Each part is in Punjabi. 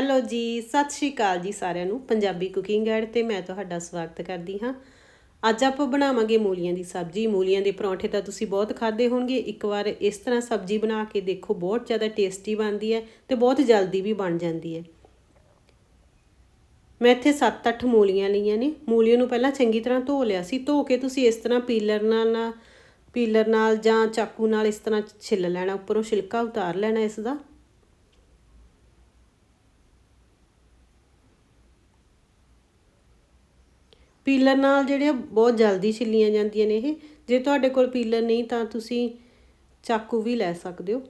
ਹੈਲੋ ਜੀ, ਸਤਿ ਸ਼੍ਰੀ ਅਕਾਲ ਜੀ ਸਾਰਿਆਂ ਨੂੰ, ਪੰਜਾਬੀ ਕੁਕਿੰਗ ਗਾਈਡ ਤੇ ਮੈਂ ਤੁਹਾਡਾ ਸਵਾਗਤ ਕਰਦੀ ਹਾਂ। ਅੱਜ ਆਪਾਂ ਬਣਾਵਾਂਗੇ ਮੂਲੀਆਂ ਦੀ ਸਬਜ਼ੀ। ਮੂਲੀਆਂ ਦੇ ਪਰੌਂਠੇ ਤਾਂ ਤੁਸੀਂ ਬਹੁਤ ਖਾਦੇ ਹੋਣਗੇ। ਇੱਕ ਵਾਰ ਇਸ ਤਰ੍ਹਾਂ ਸਬਜ਼ੀ ਬਣਾ ਕੇ ਦੇਖੋ, ਬਹੁਤ ਜ਼ਿਆਦਾ ਟੇਸਟੀ ਬਣਦੀ ਹੈ ਤੇ ਬਹੁਤ ਜਲਦੀ ਵੀ ਬਣ ਜਾਂਦੀ ਹੈ। ਮੈਂ ਇੱਥੇ 7-8 ਮੂਲੀਆਂ ਲਈਆਂ ਨੇ। ਮੂਲੀਆਂ ਨੂੰ ਪਹਿਲਾਂ ਚੰਗੀ ਤਰ੍ਹਾਂ ਧੋ ਲਿਆ ਸੀ। ਧੋ ਕੇ ਤੁਸੀਂ ਇਸ ਤਰ੍ਹਾਂ ਪੀਲਰ ਨਾਲ ਨਾ, ਪੀਲਰ ਨਾਲ ਜਾਂ ਚਾਕੂ ਨਾਲ ਇਸ ਤਰ੍ਹਾਂ ਛਿੱਲ ਲੈਣਾ, ਉੱਪਰੋਂ ਛਿਲਕਾ ਉਤਾਰ ਲੈਣਾ ਇਸ ਦਾ। ਪੀਲਰ ਨਾਲ ਜਿਹੜੇ ਬਹੁਤ ਜਲਦੀ ਛਿੱਲੀਆਂ ਜਾਂਦੀਆਂ ਨੇ ਇਹ, ਜੇ ਤੁਹਾਡੇ ਕੋਲ ਪੀਲਰ ਨਹੀਂ ਤਾਂ ਤੁਸੀਂ ਚਾਕੂ ਵੀ ਲੈ ਸਕਦੇ ਹੋ।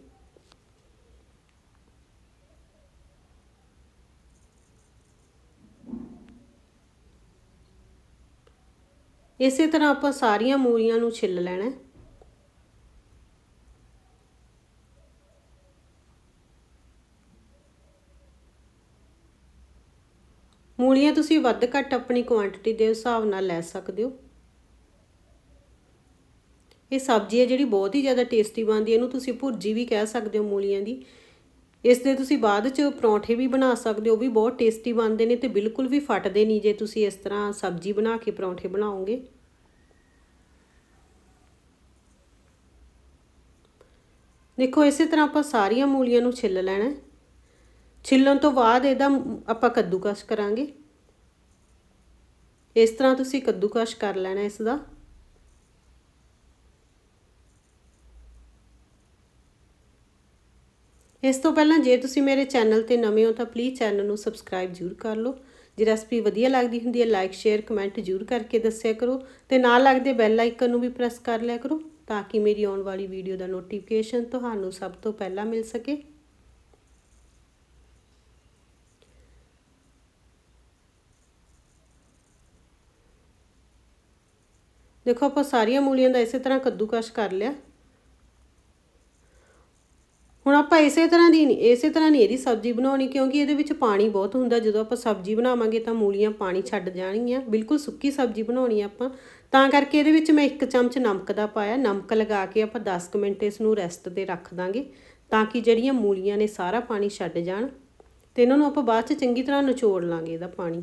ਇਸੇ ਤਰ੍ਹਾਂ ਆਪਾਂ ਸਾਰੀਆਂ ਮੂਰੀਆਂ ਨੂੰ ਛਿੱਲ ਲੈਣਾ ਮੂਲੀਆਂ ਤੁਸੀਂ ਵੱਧ ਘੱਟ ਆਪਣੀ ਕੁਆਂਟੀਟੀ ਦੇ ਹਿਸਾਬ ਨਾਲ ਲੈ ਸਕਦੇ ਹੋ। ਇਹ ਸਬਜ਼ੀ ਹੈ ਜਿਹੜੀ ਬਹੁਤ ਹੀ ਜ਼ਿਆਦਾ ਟੇਸਟੀ ਬਣਦੀ ਹੈ, ਇਹਨੂੰ ਤੁਸੀਂ ਭੁਰਜੀ ਵੀ ਕਹਿ ਸਕਦੇ ਹੋ ਮੂਲੀਆਂ ਦੀ। ਇਸ ਦੇ ਤੁਸੀਂ ਬਾਅਦ ਚ ਪਰੌਂਠੇ ਵੀ ਬਣਾ ਸਕਦੇ ਹੋ ਵੀ ਬਹੁਤ ਟੇਸਟੀ ਬਣਦੇ ਨੇ ਤੇ ਬਿਲਕੁਲ ਵੀ ਫਟਦੇ ਨਹੀਂ ਜੇ ਤੁਸੀਂ ਇਸ ਤਰ੍ਹਾਂ ਸਬਜ਼ੀ ਬਣਾ ਕੇ ਪਰੌਂਠੇ ਬਣਾਓਗੇ। ਦੇਖੋ, ਇਸੇ ਤਰ੍ਹਾਂ ਆਪਾਂ ਸਾਰੀਆਂ ਮੂਲੀਆਂ ਨੂੰ ਛਿੱਲ ਲੈਣਾ ਛਿੱਲਣ ਤੋਂ ਬਾਅਦ ਇਹਦਾ ਆਪਾਂ ਕੱਦੂਕਸ਼ ਕਰਾਂਗੇ। ਇਸ ਤਰ੍ਹਾਂ ਤੁਸੀਂ ਕੱਦੂਕਸ਼ ਕਰ ਲੈਣਾ ਇਸ ਦਾ। ਇਸ ਤੋਂ ਪਹਿਲਾਂ ਜੇ ਤੁਸੀਂ ਮੇਰੇ ਚੈਨਲ ਤੇ ਨਵੇਂ ਹੋ ਤਾਂ ਪਲੀਜ਼ ਚੈਨਲ ਨੂੰ ਸਬਸਕ੍ਰਾਈਬ ਜ਼ਰੂਰ ਕਰ ਲਓ। ਜੇ ਰੈਸਪੀ ਵਧੀਆ ਲੱਗਦੀ ਹੁੰਦੀ ਹੈ ਲਾਈਕ ਸ਼ੇਅਰ ਕਮੈਂਟ ਜ਼ਰੂਰ ਕਰਕੇ ਦੱਸਿਆ ਕਰੋ। ਤੇ ਨਾਲ ਲੱਗਦੇ ਬੈਲ ਆਈਕਨ ਨੂੰ ਵੀ ਪ੍ਰੈਸ ਕਰ ਲਿਆ ਕਰੋ ਤਾਂ ਕਿ ਮੇਰੀ ਆਉਣ ਵਾਲੀ ਵੀਡੀਓ ਦਾ ਨੋਟੀਫਿਕੇਸ਼ਨ ਤੁਹਾਨੂੰ ਸਭ ਤੋਂ ਪਹਿਲਾਂ ਮਿਲ ਸਕੇ। ਦੇਖੋ, ਆਪਾਂ ਸਾਰੀਆਂ ਮੂਲੀਆਂ ਦਾ ਇਸੇ ਤਰ੍ਹਾਂ ਕੱਦੂਕਸ਼ ਕਰ ਲਿਆ। ਹੁਣ ਆਪਾਂ ਇਸੇ ਤਰ੍ਹਾਂ ਦੀ ਨਹੀਂ, ਇਸੇ ਤਰ੍ਹਾਂ ਨਹੀਂ ਇਹਦੀ ਸਬਜ਼ੀ ਬਣਾਉਣੀ, ਕਿਉਂਕਿ ਇਹਦੇ ਵਿੱਚ ਪਾਣੀ ਬਹੁਤ ਹੁੰਦਾ। ਜਦੋਂ ਆਪਾਂ ਸਬਜ਼ੀ ਬਣਾਵਾਂਗੇ ਤਾਂ ਮੂਲੀਆਂ ਪਾਣੀ ਛੱਡ ਜਾਣਗੀਆਂ। ਬਿਲਕੁਲ ਸੁੱਕੀ ਸਬਜ਼ੀ ਬਣਾਉਣੀ ਆਪਾਂ। ਤਾਂ ਕਰਕੇ ਇਹਦੇ ਵਿੱਚ ਮੈਂ ਇੱਕ ਚਮਚ ਨਮਕ ਦਾ ਪਾਇਆ। ਨਮਕ ਲਗਾ ਕੇ ਆਪਾਂ 10 ਮਿੰਟ ਇਸ ਨੂੰ ਰੈਸਟ ਤੇ ਰੱਖ ਦਾਂਗੇ, ਤਾਂ ਕਿ ਜਿਹੜੀਆਂ ਮੂਲੀਆਂ ਨੇ ਸਾਰਾ ਪਾਣੀ ਛੱਡ ਜਾਣ। ਤੇ ਇਹਨਾਂ ਨੂੰ ਆਪਾਂ ਬਾਅਦ 'ਚ ਚੰਗੀ ਤਰ੍ਹਾਂ ਨਿਚੋੜ ਲਾਂਗੇ ਇਹਦਾ ਪਾਣੀ।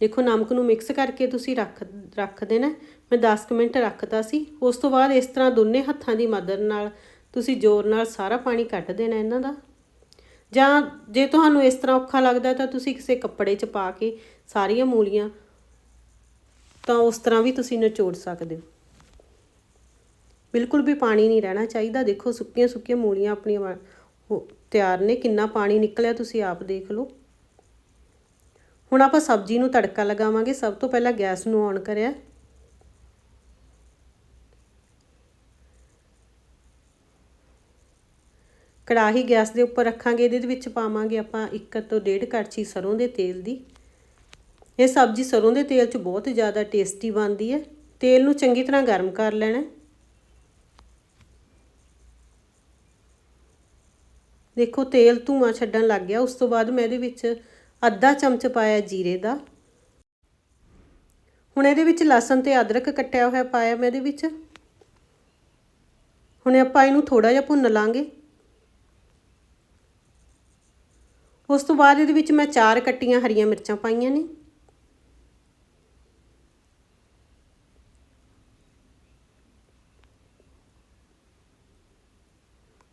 ਦੇਖੋ ਨਮਕ ਨੂੰ ਮਿਕਸ ਕਰਕੇ ਤੁਸੀਂ ਰੱਖ ਰੱਖ ਦੇਣਾ। ਮੈਂ 10 ਮਿੰਟ ਰੱਖਤਾ ਸੀ। ਉਸ ਤੋਂ ਬਾਅਦ ਇਸ ਤਰ੍ਹਾਂ ਦੋਨੇ ਹੱਥਾਂ ਦੀ ਮਦਦ ਨਾਲ ਤੁਸੀਂ ਜ਼ੋਰ ਨਾਲ ਸਾਰਾ ਪਾਣੀ ਕੱਢ ਦੇਣਾ ਇਹਨਾਂ ਦਾ। ਜਾਂ ਜੇ ਤੁਹਾਨੂੰ ਇਸ ਤਰ੍ਹਾਂ ਔਖਾ ਲੱਗਦਾ ਤਾਂ ਤੁਸੀਂ ਕਿਸੇ ਕੱਪੜੇ 'ਚ ਪਾ ਕੇ ਸਾਰੀਆਂ ਮੂਲੀਆਂ ਤਾਂ ਉਸ ਤਰ੍ਹਾਂ ਵੀ ਤੁਸੀਂ ਨਿਚੋੜ ਸਕਦੇ ਹੋ। ਬਿਲਕੁਲ ਵੀ ਪਾਣੀ ਨਹੀਂ ਰਹਿਣਾ ਚਾਹੀਦਾ। ਦੇਖੋ ਸੁੱਕੀਆਂ ਸੁੱਕੀਆਂ ਮੂਲੀਆਂ ਆਪਣੀਆਂ ਤਿਆਰ ਨੇ। ਕਿੰਨਾ ਪਾਣੀ ਨਿਕਲਿਆ ਤੁਸੀਂ ਆਪ ਦੇਖ ਲਓ। ਹੁਣ ਆਪਾਂ ਸਬਜ਼ੀ ਨੂੰ ਤੜਕਾ ਲਗਾਵਾਂਗੇ। ਸਭ ਤੋਂ ਪਹਿਲਾਂ ਗੈਸ ਨੂੰ ਔਨ ਕਰਿਆ। ਕੜਾਹੀ ਗੈਸ ਦੇ ਉੱਪਰ ਰੱਖਾਂਗੇ। ਇਹਦੇ ਵਿੱਚ ਪਾਵਾਂਗੇ ਆਪਾਂ 1 ਤੋਂ 1.5 ਕੜਛੀ ਸਰੋਂ ਦੇ ਤੇਲ ਦੀ। ਇਹ ਸਬਜ਼ੀ ਸਰੋਂ ਦੇ ਤੇਲ 'ਚ ਬਹੁਤ ਜ਼ਿਆਦਾ ਟੇਸਟੀ ਬਣਦੀ ਹੈ। ਤੇਲ ਨੂੰ ਚੰਗੀ ਤਰ੍ਹਾਂ ਗਰਮ ਕਰ ਲੈਣਾ ਦੇਖੋ, ਤੇਲ ਧੂਆਂ ਛੱਡਣ ਲੱਗ ਗਿਆ। ਉਸ ਤੋਂ ਬਾਅਦ ਮੈਂ ਇਹਦੇ ਵਿੱਚ ਅੱਧਾ ਚਮਚ ਪਾਇਆ ਜੀਰੇ ਦਾ। ਹੁਣ ਇਹਦੇ ਵਿੱਚ ਲਸਣ ਤੇ ਅਦਰਕ ਕੱਟਿਆ ਹੋਇਆ ਪਾਇਆ ਮੈਂ ਇਹਦੇ ਵਿੱਚ। ਹੁਣ ਆਪਾਂ ਇਹਨੂੰ ਥੋੜਾ ਜਿਹਾ ਭੁੰਨ ਲਾਂਗੇ। ਉਸ ਤੋਂ ਬਾਅਦ ਇਹਦੇ ਵਿੱਚ ਮੈਂ ਚਾਰ ਕੱਟੀਆਂ ਹਰੀਆਂ ਮਿਰਚਾਂ ਪਾਈਆਂ ਨੇ।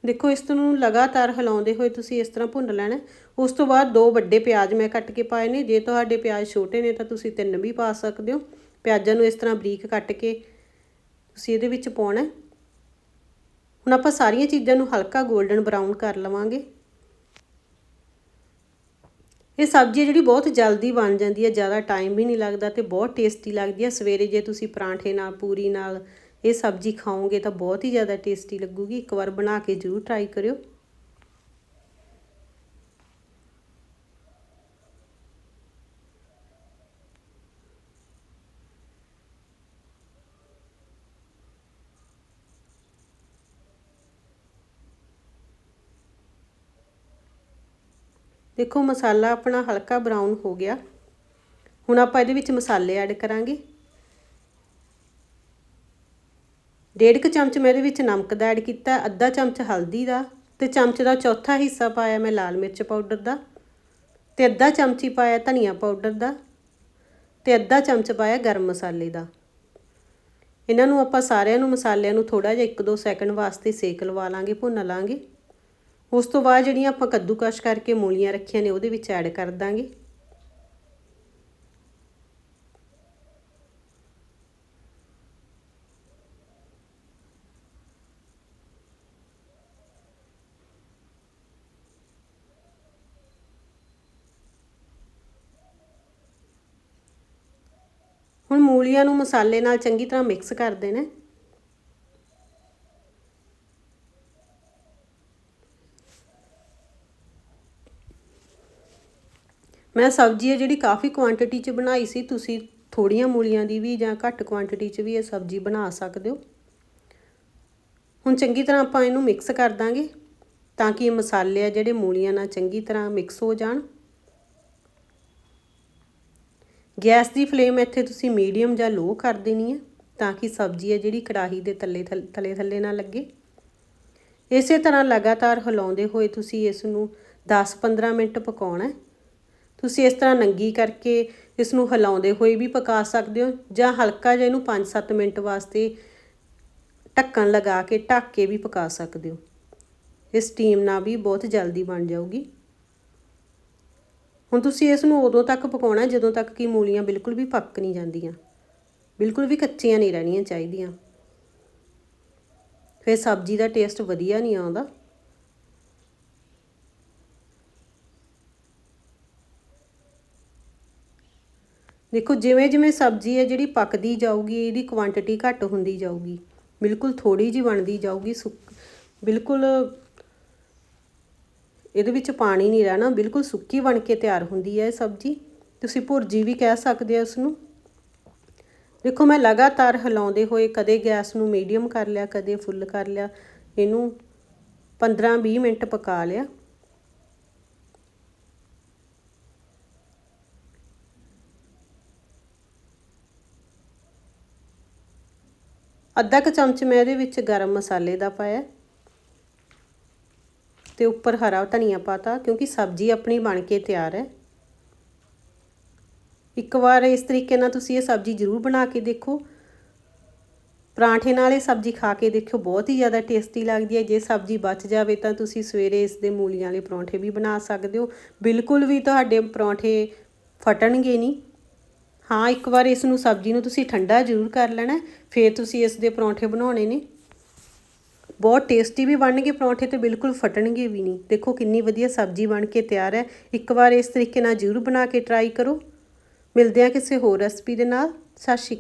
ਦੇਖੋ, ਇਸ ਨੂੰ ਲਗਾਤਾਰ ਹਿਲਾਉਂਦੇ ਹੋਏ ਤੁਸੀਂ ਇਸ ਤਰ੍ਹਾਂ ਭੁੰਨ ਲੈਣਾ ਉਸ ਤੋਂ ਬਾਅਦ ਦੋ ਵੱਡੇ ਪਿਆਜ਼ ਮੈਂ ਕੱਟ ਕੇ ਪਾਏ ਨੇ। ਜੇ ਤੁਹਾਡੇ ਪਿਆਜ਼ ਛੋਟੇ ਨੇ ਤਾਂ ਤੁਸੀਂ ਤਿੰਨ ਵੀ ਪਾ ਸਕਦੇ ਹੋ। ਪਿਆਜ਼ਾਂ ਨੂੰ ਇਸ ਤਰ੍ਹਾਂ ਬਰੀਕ ਕੱਟ ਕੇ ਤੁਸੀਂ ਇਹਦੇ ਵਿੱਚ ਪਾਉਣਾ ਹੁਣ ਆਪਾਂ ਸਾਰੀਆਂ ਚੀਜ਼ਾਂ ਨੂੰ ਹਲਕਾ 골ਡਨ ਬਰਾਊਨ ਕਰ ਲਵਾਂਗੇ। ਇਹ ਸਬਜ਼ੀ ਜਿਹੜੀ ਬਹੁਤ ਜਲਦੀ ਬਣ ਜਾਂਦੀ ਹੈ, ਜ਼ਿਆਦਾ ਟਾਈਮ ਵੀ ਨਹੀਂ ਲੱਗਦਾ ਤੇ ਬਹੁਤ ਟੇਸਟੀ ਲੱਗਦੀ ਹੈ। ਸਵੇਰੇ ਜੇ ਤੁਸੀਂ ਪਰਾਂਠੇ ਨਾਲ, ਪੂਰੀ ਨਾਲ ਇਹ ਸਬਜ਼ੀ ਖਾਓਗੇ ਤਾਂ ਬਹੁਤ ਹੀ ਜ਼ਿਆਦਾ ਟੇਸਟੀ ਲੱਗੂਗੀ। ਇੱਕ ਵਾਰ ਬਣਾ ਕੇ ਜ਼ਰੂਰ ਟਰਾਈ ਕਰਿਓ। ਦੇਖੋ ਮਸਾਲਾ ਆਪਣਾ ਹਲਕਾ ਬਰਾਊਨ ਹੋ ਗਿਆ। ਹੁਣ ਆਪਾਂ ਇਹਦੇ ਵਿੱਚ ਮਸਾਲੇ ਐਡ ਕਰਾਂਗੇ। ਡੇਢ ਕੁ ਚਮਚ ਮੈਂ ਇਹਦੇ ਵਿੱਚ ਨਮਕ ਦਾ ਐਡ ਕੀਤਾ, ਅੱਧਾ ਚਮਚ ਹਲਦੀ ਦਾ ਤੇ ਚਮਚ ਦਾ ਚੌਥਾ ਹਿੱਸਾ ਪਾਇਆ ਮੈਂ ਲਾਲ ਮਿਰਚ ਪਾਊਡਰ ਦਾ ਤੇ ਅੱਧਾ ਚਮਚੀ ਪਾਇਆ ਧਨੀਆ ਪਾਊਡਰ ਦਾ ਤੇ ਅੱਧਾ ਚਮਚ ਪਾਇਆ ਗਰਮ ਮਸਾਲੇ ਦਾ। ਇਹਨਾਂ ਨੂੰ ਆਪਾਂ ਸਾਰਿਆਂ ਨੂੰ, ਮਸਾਲਿਆਂ ਨੂੰ ਥੋੜਾ ਜਿਹਾ 1-2 ਸੈਕਿੰਡ ਵਾਸਤੇ ਸੇਕ ਲਵਾ ਲਾਂਗੇ, ਭੁੰਨ ਲਾਂਗੇ। ਉਸ ਤੋਂ ਬਾਅਦ ਜਿਹੜੀਆਂ ਆਪਾਂ ਕੱਦੂਕਸ਼ ਕਰਕੇ ਮੂਲੀਆਂ ਰੱਖੀਆਂ ਨੇ ਉਹਦੇ ਵਿੱਚ ਐਡ ਕਰ ਦਾਂਗੇ। ਹੁਣ ਮੂਲੀਆਂ ਨੂੰ ਮਸਾਲੇ ਨਾਲ ਚੰਗੀ ਤਰ੍ਹਾਂ ਮਿਕਸ ਕਰ ਦੇਣਾ ਮੈਂ ਸਬਜ਼ੀ ਹੈ ਜਿਹੜੀ ਕਾਫੀ ਕੁਆਂਟੀਟੀ 'ਚ ਬਣਾਈ ਸੀ, ਤੁਸੀਂ ਥੋੜੀਆਂ ਮੂਲੀਆਂ ਦੀ ਵੀ ਜਾਂ ਘੱਟ ਕੁਆਂਟੀਟੀ 'ਚ ਵੀ ਇਹ ਸਬਜ਼ੀ ਬਣਾ ਸਕਦੇ ਹੋ। ਹੁਣ ਚੰਗੀ ਤਰ੍ਹਾਂ ਆਪਾਂ ਇਹਨੂੰ ਮਿਕਸ ਕਰ ਦਾਂਗੇ ਤਾਂ ਕਿ ਇਹ ਮਸਾਲੇ ਆ ਜਿਹੜੇ ਮੂਲੀਆਂ ਨਾਲ ਚੰਗੀ ਤਰ੍ਹਾਂ ਮਿਕਸ ਹੋ ਜਾਣ। ਗੈਸ ਦੀ ਫਲੇਮ ਇੱਥੇ ਤੁਸੀਂ ਮੀਡੀਅਮ ਜਾਂ ਲੋ ਕਰ ਦੇਣੀ ਹੈ ਤਾਂ ਕਿ ਸਬਜ਼ੀ ਹੈ ਜਿਹੜੀ ਕੜਾਹੀ ਦੇ ਥੱਲੇ ਥੱਲੇ ਥੱਲੇ ਨਾ ਲੱਗੇ। ਇਸੇ ਤਰ੍ਹਾਂ ਲਗਾਤਾਰ ਹਿਲਾਉਂਦੇ ਹੋਏ ਤੁਸੀਂ ਇਸ ਨੂੰ 10-15 ਮਿੰਟ ਪਕਾਉਣਾ ਹੈ। ਤੁਸੀਂ ਇਸ ਤਰ੍ਹਾਂ ਨੰਗੀ ਕਰਕੇ ਇਸ ਨੂੰ ਹਿਲਾਉਂਦੇ ਹੋਏ ਵੀ ਪਕਾ ਸਕਦੇ ਹੋ ਜਾਂ ਹਲਕਾ ਜਿਹਾ ਇਹਨੂੰ 5-7 ਮਿੰਟ ਵਾਸਤੇ ਢੱਕਣ ਲਗਾ ਕੇ ਢੱਕ ਕੇ ਵੀ ਪਕਾ ਸਕਦੇ ਹੋ। ਇਹ ਸਟੀਮ ਨਾਲ ਵੀ ਬਹੁਤ ਜਲਦੀ ਬਣ ਜਾਊਗੀ। ਹੁਣ ਤੁਸੀਂ ਇਸ ਨੂੰ ਉਦੋਂ ਤੱਕ ਪਕਾਉਣਾ ਜਦੋਂ ਤੱਕ ਕਿ ਮੂਲੀਆਂ ਬਿਲਕੁਲ ਵੀ ਪੱਕ ਨਹੀਂ ਜਾਂਦੀਆਂ। ਬਿਲਕੁਲ ਵੀ ਕੱਚੀਆਂ ਨਹੀਂ ਰਹਿਣੀਆਂ ਚਾਹੀਦੀਆਂ। ਫਿਰ ਸਬਜ਼ੀ ਦਾ ਟੇਸਟ ਵਧੀਆ ਨਹੀਂ ਆਉਂਦਾ। ਦੇਖੋ ਜਿਵੇਂ ਜਿਵੇਂ ਸਬਜ਼ੀ ਹੈ ਜਿਹੜੀ ਪੱਕਦੀ ਜਾਊਗੀ, ਇਹਦੀ ਕੁਆਂਟੀਟੀ ਘੱਟ ਹੁੰਦੀ ਜਾਊਗੀ। ਬਿਲਕੁਲ ਥੋੜੀ ਜੀ ਬਣਦੀ ਜਾਊਗੀ ਬਿਲਕੁਲ ਇਹਦੇ ਵਿੱਚ ਪਾਣੀ ਨਹੀਂ ਰਹਿਣਾ, ਬਿਲਕੁਲ ਸੁੱਕੀ ਬਣ ਕੇ ਤਿਆਰ ਹੁੰਦੀ ਹੈ ਇਹ ਸਬਜ਼ੀ। ਤੁਸੀਂ ਭੁਰਜੀ ਵੀ ਕਹਿ ਸਕਦੇ ਹੋ ਇਸ ਨੂੰ ਦੇਖੋ, ਮੈਂ ਲਗਾਤਾਰ ਹਿਲਾਉਂਦੇ ਹੋਏ ਕਦੇ ਗੈਸ ਨੂੰ ਮੀਡੀਅਮ ਕਰ ਲਿਆ, ਕਦੇ ਫੁੱਲ ਕਰ ਲਿਆ। ਇਹਨੂੰ 15-20 ਮਿੰਟ ਪਕਾ ਲਿਆ। ਅੱਧਾ ਕ ਚਮਚ ਮੈਂ ਇਹਦੇ ਵਿੱਚ ਗਰਮ ਮਸਾਲੇ ਦਾ ਪਾਇਆ। ਤੇ ਉੱਪਰ ਹਰਾ ਧਨੀਆ ਪਾਤਾ, ਕਿਉਂਕਿ ਸਬਜ਼ੀ ਆਪਣੀ ਬਣ ਕੇ ਤਿਆਰ ਹੈ। ਇੱਕ ਵਾਰ ਇਸ ਤਰੀਕੇ ਨਾਲ ਤੁਸੀਂ ਇਹ ਸਬਜ਼ੀ ਜ਼ਰੂਰ ਬਣਾ ਕੇ ਦੇਖੋ। ਪਰਾਂਠੇ ਨਾਲ ਇਹ ਸਬਜ਼ੀ ਖਾ ਕੇ ਦੇਖਿਓ, ਬਹੁਤ ਹੀ ਜ਼ਿਆਦਾ ਟੇਸਟੀ ਲੱਗਦੀ ਹੈ। ਜੇ ਸਬਜ਼ੀ ਬਚ ਜਾਵੇ ਤਾਂ ਤੁਸੀਂ ਸਵੇਰੇ ਇਸ ਦੇ ਮੂਲੀਆਂ ਵਾਲੇ ਪਰੌਂਠੇ ਵੀ ਬਣਾ ਸਕਦੇ ਹੋ। ਬਿਲਕੁਲ ਵੀ ਤੁਹਾਡੇ ਪਰੌਂਠੇ ਫਟਣਗੇ ਨਹੀਂ। ਹਾਂ, ਇੱਕ ਵਾਰ ਇਸ ਨੂੰ, ਸਬਜ਼ੀ ਨੂੰ ਤੁਸੀਂ ਠੰਡਾ ਜ਼ਰੂਰ ਕਰ ਲੈਣਾ ਫਿਰ ਤੁਸੀਂ ਇਸ ਦੇ ਪਰੌਂਠੇ ਬਣਾਉਣੇ ਨੇ। ਬਹੁਤ ਟੇਸਟੀ ਵੀ ਬਣਨਗੇ, ਪਰੌਂਠੇ ਤੇ ਬਿਲਕੁਲ ਫਟਣਗੇ ਵੀ ਨਹੀਂ। ਦੇਖੋ ਕਿੰਨੀ ਵਧੀਆ ਸਬਜ਼ੀ ਬਣ ਕੇ ਤਿਆਰ ਹੈ। ਇੱਕ ਵਾਰ ਇਸ ਤਰੀਕੇ ਨਾਲ ਜ਼ਰੂਰ ਬਣਾ ਕੇ ਟਰਾਈ ਕਰੋ। ਮਿਲਦੇ ਹਾਂ ਕਿਸੇ ਹੋਰ ਰੈਸਪੀ ਦੇ ਨਾਲ। ਸਤਿ ਸ਼੍ਰੀ ਅਕਾਲ।